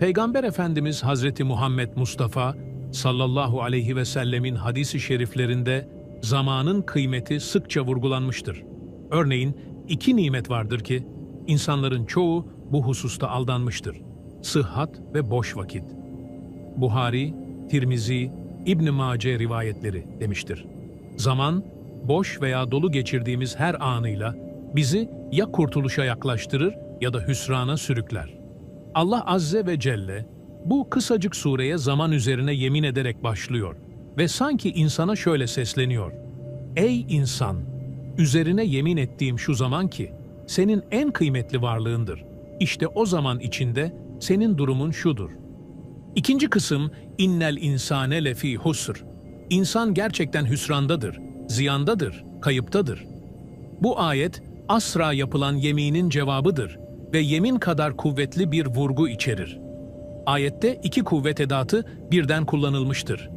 Peygamber Efendimiz Hazreti Muhammed Mustafa sallallahu aleyhi ve sellemin hadisi şeriflerinde zamanın kıymeti sıkça vurgulanmıştır. Örneğin iki nimet vardır ki insanların çoğu bu hususta aldanmıştır. Sıhhat ve boş vakit. Buhari, Tirmizi, İbn Mace rivayetleri demiştir. Zaman, boş veya dolu geçirdiğimiz her anıyla bizi ya kurtuluşa yaklaştırır ya da hüsrana sürükler. Allah Azze ve Celle bu kısacık sureye zaman üzerine yemin ederek başlıyor ve sanki insana şöyle sesleniyor. Ey insan! Üzerine yemin ettiğim şu zaman ki senin en kıymetli varlığındır. İşte o zaman içinde senin durumun şudur. İkinci kısım innel insane lefi husr. İnsan gerçekten hüsrandadır, ziyandadır, kayıptadır. Bu ayet asra yapılan yeminin cevabıdır ve yemin kadar kuvvetli bir vurgu içerir. Ayette iki kuvvet edatı birden kullanılmıştır.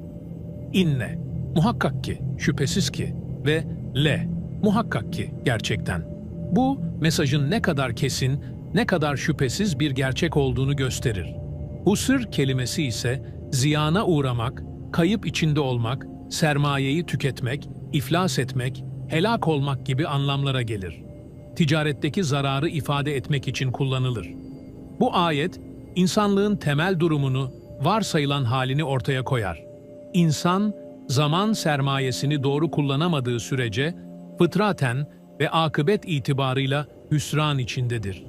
İnne, muhakkak ki, şüphesiz ki ve le, muhakkak ki, gerçekten. Bu, mesajın ne kadar kesin, ne kadar şüphesiz bir gerçek olduğunu gösterir. Husır kelimesi ise ziyana uğramak, kayıp içinde olmak, sermayeyi tüketmek, iflas etmek, helak olmak gibi anlamlara gelir. Ticaretteki zararı ifade etmek için kullanılır. Bu ayet, insanlığın temel durumunu, varsayılan halini ortaya koyar. İnsan, zaman sermayesini doğru kullanamadığı sürece, fıtraten ve akıbet itibarıyla hüsran içindedir.